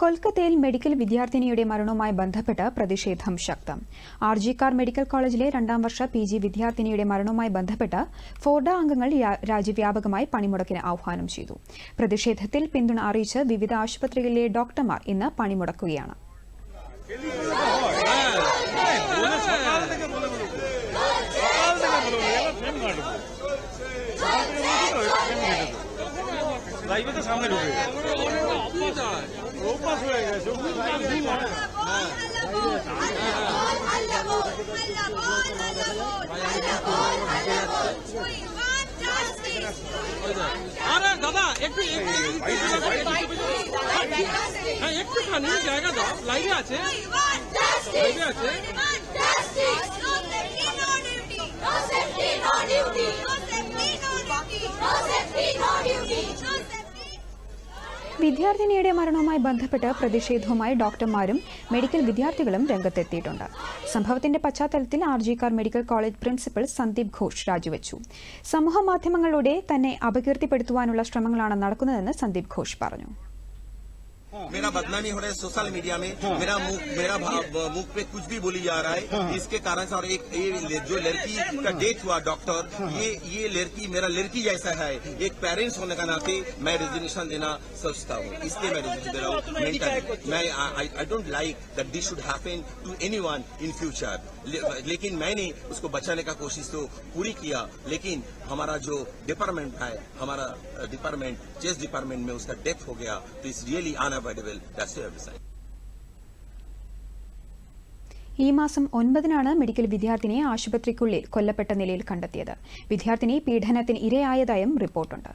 കൊൽക്കത്തയിൽ മെഡിക്കൽ വിദ്യാർത്ഥിനിയുടെ മരണവുമായി ബന്ധപ്പെട്ട് പ്രതിഷേധം ശക്തം. ആർ ജി കാർ മെഡിക്കൽ കോളേജിലെ രണ്ടാം വർഷ പി ജി വിദ്യാർത്ഥിനിയുടെ മരണവുമായി ബന്ധപ്പെട്ട് ഫോർഡ അംഗങ്ങൾ രാജ്യവ്യാപകമായി പണിമുടക്കിന് ആഹ്വാനം ചെയ്തു. പ്രതിഷേധത്തിൽ പിന്തുണ അറിയിച്ച് വിവിധ ആശുപത്രികളിലെ ഡോക്ടർമാർ ഇന്ന് പണിമുടക്കുകയാണ്. ദൈവത്തെ സാമ്പത്തിക মাস হয়ে গেছে। আরে দাদা একটু হ্যাঁ একটুখানি জায়গা দাও লাইভে আছে। লাইভে আছে। വിദ്യാർത്ഥിനിയുടെ മരണവുമായി ബന്ധപ്പെട്ട് പ്രതിഷേധവുമായി ഡോക്ടർമാരും മെഡിക്കൽ വിദ്യാർത്ഥികളും രംഗത്തെത്തിയിട്ടുണ്ട്. സംഭവത്തിന്റെ പശ്ചാത്തലത്തിൽ R G Kar medical college principal Sandeep Ghosh രാജിവെച്ചു. സമൂഹ മാധ്യമങ്ങളിലൂടെ തന്നെ അപകീർത്തിപ്പെടുത്തുവാനുള്ള ശ്രമങ്ങളാണ് നടക്കുന്നതെന്ന് സന്ദീപ് ഘോഷ് പറഞ്ഞു. मेरा बदनामी हो रहा है सोशल मीडिया में। मेरा मुख मेरा मुख पे कुछ भी बोली जा रहा है। इसके कारण से और एक ये जो लड़की का डेथ हुआ डॉक्टर ये ये लड़की मेरा लड़की जैसा है। एक पेरेंट्स होने का नाते मैं रेजिग्नेशन देना सोचता हूँ। इसलिए मैं रेजिग्नेशन दे रहा हूँ। मैं I don't like that this should happen to any in future लेकिन मैंने उसको बचाने का कोशिश तो पूरी किया। लेकिन हमारा जो डिपार्टमेंट है हमारा डिपार्टमेंट चेस डिपार्टमेंट में उसका डेथ हो गया तो इट्स रियली അവൈലബിൾ Vadivil. ഈ മാസം ഒൻപതിനാണ് മെഡിക്കൽ വിദ്യാർത്ഥിനിയെ ആശുപത്രിക്കുള്ളിൽ കൊല്ലപ്പെട്ട നിലയിൽ കണ്ടെത്തിയത് വിദ്യാർത്ഥിനി പീഡനത്തിന് ഇരയായതായും റിപ്പോർട്ടുണ്ട്